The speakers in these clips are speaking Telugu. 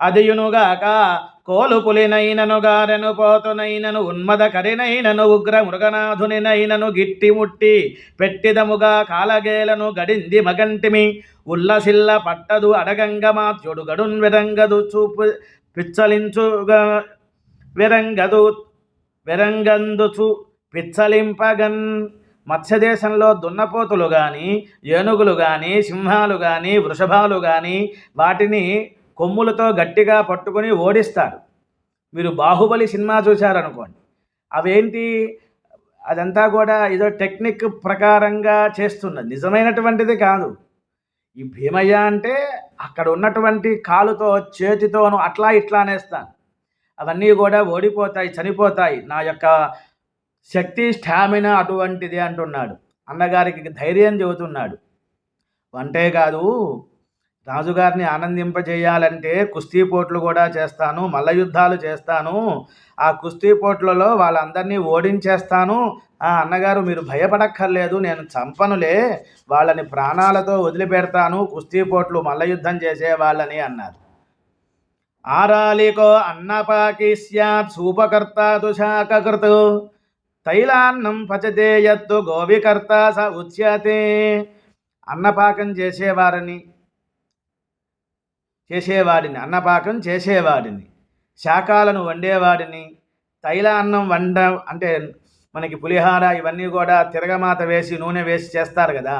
అదియునుగాక కోలుపులినైనను గారెను పోతునైనను ఉన్మద కరినైనను ఉగ్ర మృగనాథునినైనను గిట్టి ముట్టి పెట్టిదముగా కాలగేలను గడింది మగంటిమి. ఉల్లసిల్ల పట్టదు అడగంగ మాత్యుడు గడున్ విరంగదు చూపు పిచ్చలించుగా విరంగదు విరంగందుచు పిచ్చలింపగన్ మత్స్యదేశంలో దున్నపోతులు కానీ ఏనుగులు కానీ సింహాలు కానీ వృషభాలు కానీ వాటిని కొమ్ములతో గట్టిగా పట్టుకొని ఓడిస్తారు. మీరు బాహుబలి సినిమా చూశారనుకోండి. అవేంటి? అదంతా కూడా ఏదో టెక్నిక్ ప్రకారంగా చేస్తున్నది. నిజమైనటువంటిది కాదు. ఈ భీమయ్య అంటే అక్కడ ఉన్నటువంటి కాలుతో చేతితోను అట్లా ఇట్లా అనేస్తాను. అవన్నీ కూడా ఓడిపోతాయి చనిపోతాయి. నా యొక్క శక్తి స్టామినా అటువంటిది అంటున్నాడు. అన్నగారికి ధైర్యం చెబుతున్నాడు. అంతే కాదు రాజుగారిని ఆనందింపజేయాలంటే కుస్తీ పోట్లు కూడా చేస్తాను మల్ల యుద్ధాలు చేస్తాను. ఆ కుస్తీ పోట్లలో వాళ్ళందరినీ ఓడించేస్తాను. ఆ అన్నగారు మీరు భయపడక్కర్లేదు నేను చంపనులే వాళ్ళని ప్రాణాలతో వదిలిపెడతాను కుస్తీ పోట్లు మల్ల యుద్ధం చేసే వాళ్ళని అన్నారు. ఆరాలికో అన్నపాకి సూపకర్త తుషాకృత్ తైలాన్నం పచతే యత్తు గోవికర్త స ఉచ్యతే. అన్నపాకం చేసేవారని చేసేవాడిని అన్నపాకం చేసేవాడిని శాకాలను వండేవాడిని తైల అన్నం వండ అంటే మనకి పులిహార ఇవన్నీ కూడా తిరగమాత వేసి నూనె వేసి చేస్తారు కదా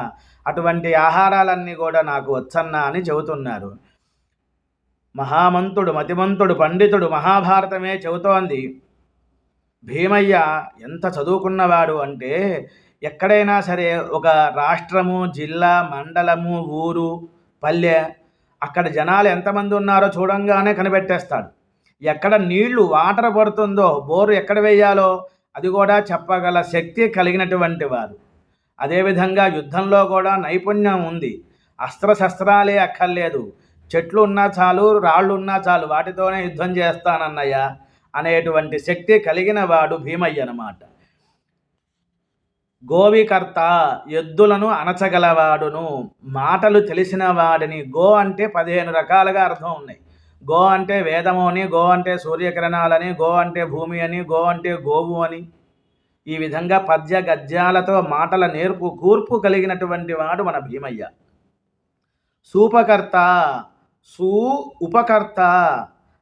అటువంటి ఆహారాలన్నీ కూడా నాకు వచ్చన్నా అని చెబుతున్నారు. మహామంతుడు మతిమంతుడు పండితుడు మహాభారతమే చెబుతోంది. భీమయ్య ఎంత చదువుకున్నవాడు అంటే ఎక్కడైనా సరే ఒక రాష్ట్రము జిల్లా మండలము ఊరు పల్లె అక్కడ జనాలు ఎంతమంది ఉన్నారో చూడంగానే కనిపెట్టేస్తాడు. ఎక్కడ నీళ్ళు వాటర్ పడుతుందో బోరు ఎక్కడ వేయాలో అది కూడా చెప్పగల శక్తి కలిగినటువంటి వారు. అదేవిధంగా యుద్ధంలో కూడా నైపుణ్యం ఉంది. అస్త్రశస్త్రాలే అక్కర్లేదు. చెట్లు ఉన్నా చాలు రాళ్ళు ఉన్నా చాలు వాటితోనే యుద్ధం చేస్తానన్నయ్య అనేటువంటి శక్తి కలిగిన వాడు భీమయ్య అన్నమాట. గోవికర్త ఎద్దులను అణచగలవాడును. మాటలు తెలిసిన వాడిని గో అంటే పదిహేను రకాలుగా అర్థం ఉన్నాయి. గో అంటే వేదము అని గో అంటే సూర్యకిరణాలని గో అంటే భూమి అని గో అంటే గోవు అని. ఈ విధంగా పద్య గద్యాలతో మాటల నేర్పు కూర్పు కలిగినటువంటి వాడు మన భీమయ్య. సూపకర్త సూ ఉపకర్త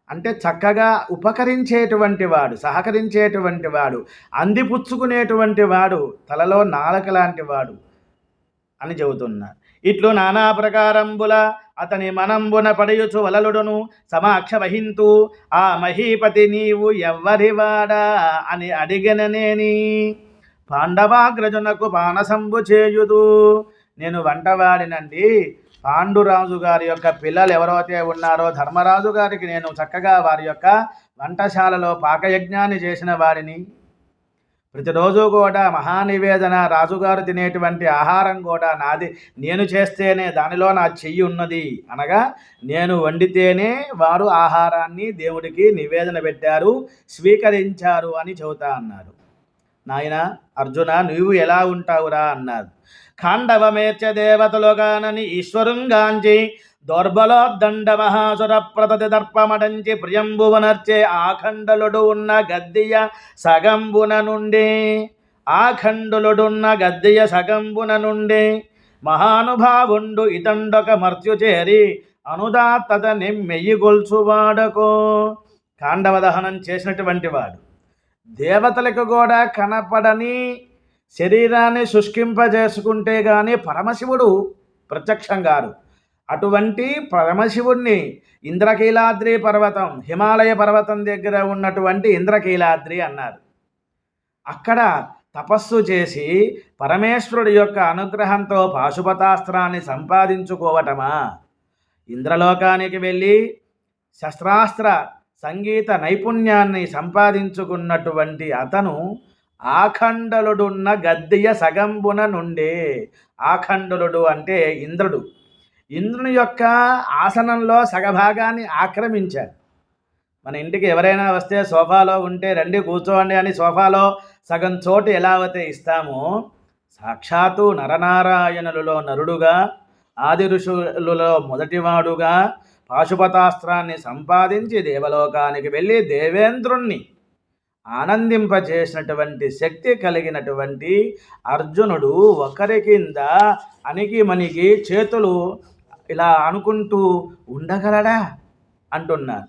అంటే చక్కగా ఉపకరించేటువంటి వాడు సహకరించేటువంటి వాడు అందిపుచ్చుకునేటువంటి వాడు తలలో నాలక లాంటి వాడు అని చెబుతున్నారు. ఇట్లు నానా ప్రకారంబుల అతని మనంబున పడయుచు వలలుడును సమాక్ష వహింతు ఆ మహీపతి నీవు ఎవ్వరివాడా అని అడిగిననేని పాండవాగ్రజునకు పానసంబు చేయుదు. నేను వంటవాడినండి పాండురాజు గారి యొక్క పిల్లలు ఎవరైతే ఉన్నారో ధర్మరాజు గారికి నేను చక్కగా వారి యొక్క వంటశాలలో పాకయజ్ఞాన్ని చేసిన వారిని. ప్రతిరోజు కూడా మహానివేదన రాజుగారు తినేటువంటి ఆహారం కూడా నాది నేను చేస్తేనే దానిలో నా చెయ్యి ఉన్నది అనగా నేను వండితేనే వారు ఆహారాన్ని దేవుడికి నివేదన పెట్టారు స్వీకరించారు అని చెబుతా అన్నారు. నాయన అర్జున నువ్వు ఎలా ఉంటావురా? అన్నారు ఖాండవమేర్చ దేవతలుగానని ఈశ్వరుంగాంచి దౌర్బలోద్దండ మహాసుర ప్రతతి దర్పమడంచి ప్రియంబువనర్చే ఆఖండలుడు ఉన్న గద్దియ సగంబున నుండి ఆఖండులుడున్న గద్దియ సగంబున నుండి మహానుభావుండు ఇతండొక మర్త్యు చేరి అనుదాత్తత నిమ్మెయ్యి గొల్చువాడకో. కాండవ దహనం చేసినటువంటి వాడు. దేవతలకు కూడా కనపడని శరీరాన్ని శుష్కింపజేసుకుంటే కానీ పరమశివుడు ప్రత్యక్షం గారు అటువంటి పరమశివుణ్ణి ఇంద్రకీలాద్రి పర్వతం హిమాలయ పర్వతం దగ్గర ఉన్నటువంటి ఇంద్రకీలాద్రి అన్నారు. అక్కడ తపస్సు చేసి పరమేశ్వరుడి యొక్క అనుగ్రహంతో పాశుపతాస్త్రాన్ని సంపాదించుకోవటమా? ఇంద్రలోకానికి వెళ్ళి శస్త్రాస్త్ర సంగీత నైపుణ్యాన్ని సంపాదించుకున్నటువంటి అతను ఆఖండలుడున్న గద్దెయ సగంబున నుండే ఆఖండలుడు అంటే ఇంద్రుడు. ఇంద్రుని యొక్క ఆసనంలో సగభాగాన్ని ఆక్రమించాడు. మన ఇంటికి ఎవరైనా వస్తే సోఫాలో ఉంటే రండి కూర్చోండి అని సోఫాలో సగం చోటు ఎలా అయితే ఇస్తామో సాక్షాత్తు నరనారాయణులలో నరుడుగా ఆది ఋషులలో మొదటివాడుగా పాశుపతాస్త్రాన్ని సంపాదించి దేవలోకానికి వెళ్ళి దేవేంద్రుణ్ణి ఆనందింపజేసినటువంటి శక్తి కలిగినటువంటి అర్జునుడు ఒకరి కింద అణిగి మణిగి చేతులు ఇలా అనుకుంటూ ఉండగలడా? అంటున్నారు.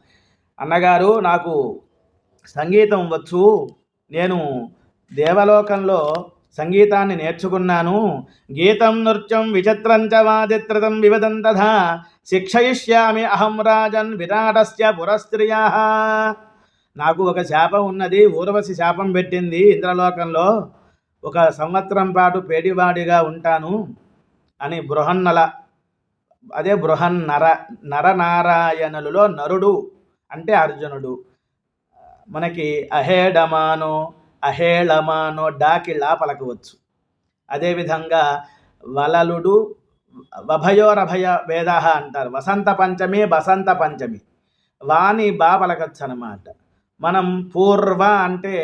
అన్నగారు నాకు సంగీతం వచ్చు. నేను దేవలోకంలో సంగీతాన్ని నేర్చుకున్నాను. గీతం నృత్యం విచిత్రం చ వాదిత్రతం వివదం తథా శిక్షయిష్యామి అహం రాజన్ విరాటస్య పురస్త్రియా. నాకు ఒక శాపం ఉన్నది ఊర్వశి శాపం పెట్టింది ఇంద్రలోకంలో. ఒక సంవత్సరం పాటు పేడివాడిగా ఉంటాను అని బృహన్నల అదే బృహన్నర నరనారాయణులలో నరుడు అంటే అర్జునుడు. మనకి అహేడమానో అహేళమానో డాకిళ్ళ పలకవచ్చు అదేవిధంగా వలలుడు వభయోరభయ వేద అంటారు. వసంత పంచమి బసంత పంచమి. వాణి బా పలకచ్చు అనమాట మనం పూర్వ అంటే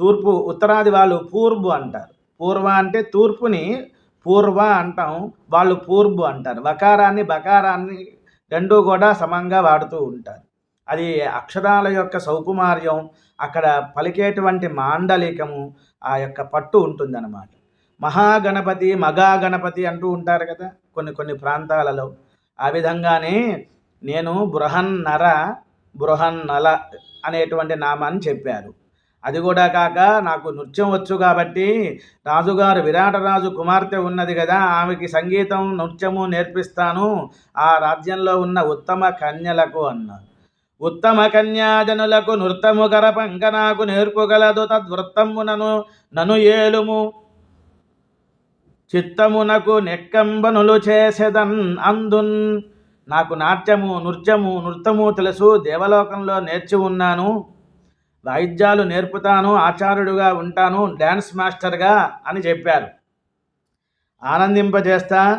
తూర్పు ఉత్తరాది వాళ్ళు పూర్వు అంటారు. పూర్వ అంటే తూర్పుని పూర్వ అంటాం వాళ్ళు పూర్వు అంటారు. వకారాన్ని బకారాన్ని రెండూ కూడా సమంగా వాడుతూ ఉంటారు. అది అక్షరాల యొక్క సౌకుమార్యం అక్కడ పలికేటువంటి మాండలికము ఆ యొక్క పట్టు ఉంటుందన్నమాట. మహాగణపతి మగా గణపతి అంటూ ఉంటారు కదా కొన్ని కొన్ని ప్రాంతాలలో. ఆ విధంగానే నేను బృహన్నర బృహన్నల అనేటువంటి నామాన్ని చెప్పారు. అది కూడా కాక నాకు నృత్యం వచ్చు కాబట్టి రాజుగారు విరాటరాజు కుమార్తె ఉన్నది కదా ఆమెకి సంగీతం నృత్యము నేర్పిస్తాను ఆ రాజ్యంలో ఉన్న ఉత్తమ కన్యలకు అన్నారు. ఉత్తమ కన్యాజనులకు నృత్తము గరపంక నాకు నేర్పుగలదు తద్వృత్తమునను నను ఏలుము. చిత్తమునకు నెక్కంబనులు చేసేదన్ అందున్. నాకు నాట్యము నృత్యము నృత్యము తెలుసు దేవలోకంలో నేర్చి ఉన్నాను. వాయిద్యాలు నేర్పుతాను ఆచార్యుడుగా ఉంటాను డ్యాన్స్ మాస్టర్గా అని చెప్పారు. ఆనందింపజేస్తా